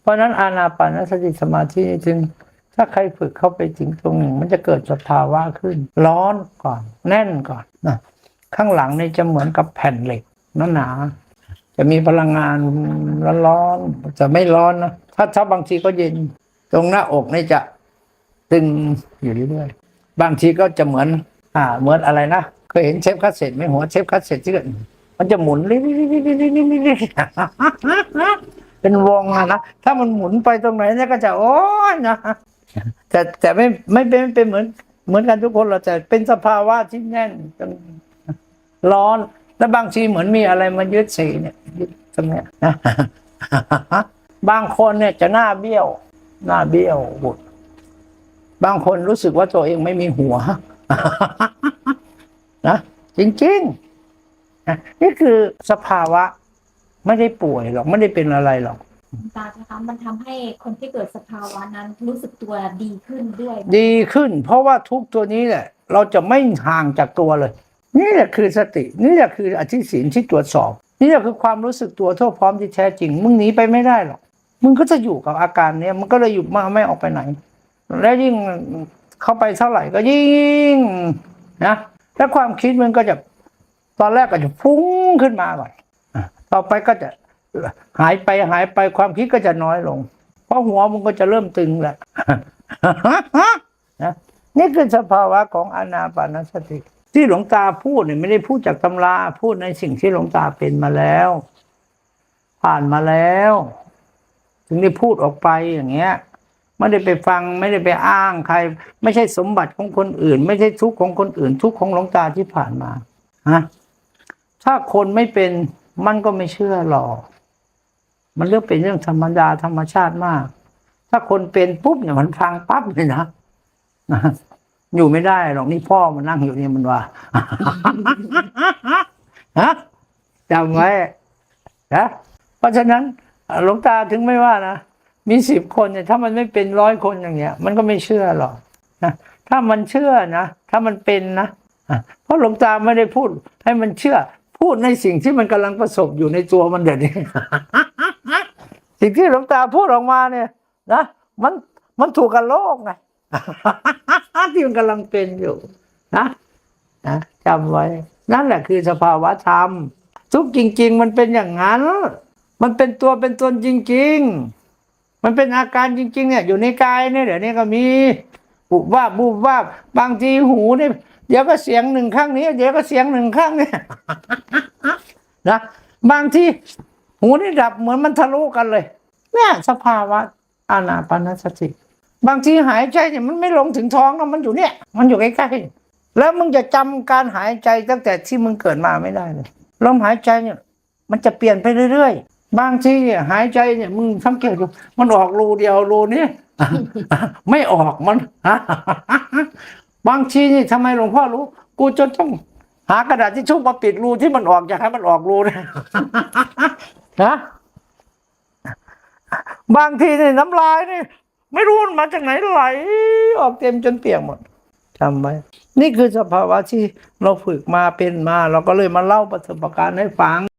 เพราะนั้นอานาปานสติสมาธินี่จึง ถ้าใครฝึกเข้าไปจริงตรงหนึ่ง มันจะเกิดสภาวะขึ้น ร้อนก่อน แน่นก่อนนะข้างหลังนี่จะเหมือนกับแผ่นเหล็กหนาๆจะมีพลังงานร้อนๆจะไม่ร้อนนะถ้าถ้าบางทีก็เย็น ตรงหน้าอกนี่จะตึงอยู่เรื่อยๆบางทีก็จะเหมือน อ่า เหมือนอะไรนะเคยเห็นเชฟคัสเซ็ตไหมหัวเชฟคัสเซ็ตที่ก็ มันจะหมุนเป็นวงอะนะถ้ามันหมุนไปตรงไหนเนี่ยก็จะโอ้ยนะแต่แต่ไม่ไม่เป็นไม่เป็นเหมือน เหมือนกันทุกคนเราแต่เป็นสภาวะที่แน่นจนร้อน แล้วบางทีเหมือนมีอะไรมายึดสีเนี่ยยึดตรงเนี้ยนะบางคนเนี่ยจะหน้าเบี้ยว หน้าเบี้ยวบุดบางคนรู้สึกว่าตัวเองไม่มีหัวนะจริงๆ นะนี่คือสภาวะไม่ได้ป่วยหรอกไม่ได้เป็นอะไรหรอกคุณตาคะมันทำให้คนที่เกิดสภาวะนั้นรู้สึกตัวดีขึ้นด้วย ดีขึ้น เพราะว่าทุกตัวนี้แหละ เราจะไม่ห่างจากตัวเลย นี่แหละคือสติ นี่แหละคืออธิศีลที่ตรวจสอบ นี่แหละคือความรู้สึกตัวทั่วพร้อมที่แท้จริง มึงหนีไปไม่ได้หรอก มึงก็จะอยู่กับอาการเนี้ยมันก็เลยอยู่มาไม่ออกไปไหน และยิ่งเข้าไปเท่าไหร่ก็ยิ่งนะแล้วความคิดมันก็จะ ตอนแรกก็จะฟุ้งขึ้นมาก่อนอะต่อไปก็จะหายไปหายไปความคิดก็จะน้อยลง เพราะหัวมันก็จะเริ่มตึงแหละนะนี่คือสภาวะของอานาปานสติ ที่หลวงตาพูดเนี่ยไม่ได้พูดจากตำรา พูดในสิ่งที่หลวงตาเป็นมาแล้ว ผ่านมาแล้ว ถึงได้พูดออกไปอย่างเงี้ยไม่ได้ไปฟังไม่ได้ไปอ้างใคร ไม่ใช่สมบัติของคนอื่น ไม่ใช่ทุกข์ของคนอื่น ทุกข์ของหลวงตาที่ผ่านมาฮะ ถ้าคนไม่เป็นมันก็ไม่เชื่อหรอก มันเรื่องเป็นเรื่องธรรมดาธรรมชาติมาก ถ้าคนเป็นปุ๊บเนี่ยมันฟังปั๊บเลยนะอยู่ไม่ได้หรอกนี่พ่อมันนั่งอยู่นี่มันว่าฮะจำไว้นะเพราะฉะนั้นหลวงตาถึงไม่ว่านะมีสิบคนเนี่ยถ้ามันไม่เป็นร้อยคนอย่างเงี้ย มันก็ไม่เชื่อหรอกนะถ้ามันเชื่อนะถ้ามันเป็นนะเพราะหลวงตาไม่ได้พูดให้มันเชื่อ พูดในสิ่งที่มันกำลังประสบอยู่ในตัวมันเดี๋ยวนี้สิ่งที่หลวงตาพูดออกมาเนี่ย นะมันมันถูกกับโลกไงที่มันกำลังเป็นอยู่ นะนะจำไว้ นั่นแหละคือสภาวะธรรม ทุกจริง ๆ มันเป็นอย่างนั้น มันเป็นตัวเป็นตนจริง ๆ มันเป็นอาการจริง ๆ เนี่ย อยู่ในกายเนี่ยเดี๋ยวนี้ก็มีบุบว่าบุบว่าบางทีหูเนี่ย เดี๋ยวก็เสียงหนึ่งข้างนี้ เดี๋ยวก็เสียงหนึ่งข้างเนี่ยนะบางทีหูนี่ดับเหมือนมันทะลุกันเลยเนี่ยสภาวะอานาปานสติบางทีหายใจเนี่ยมันไม่ลงถึงท้องนะมันอยู่เนี่ย มันอยู่ใกล้ๆแล้วมึงจะจำการหายใจตั้งแต่ที่มึงเกิดมาไม่ได้เลยลมหายใจเนี่ย มันจะเปลี่ยนไปเรื่อยๆ บางทีเนี่ยหายใจเนี่ยมึงสังเกตดูมันออกรูเดียวรูนี้ไม่ออกมัน บางทีนี่ทำไมหลวงพ่อรู้ กูจะต้องหากระดาษที่ชุบมาปิดรูที่มันออกอยากให้มันออกรูนะนะบางทีนี่น้ำลายนี่ ไม่รู้มันมาจากไหนไหล ออกเต็มจนเปียกหมดจำไว้ นี่คือสภาวะที่เราฝึกมาเป็นมา เราก็เลยมาเล่าประสบการณ์ให้ฟัง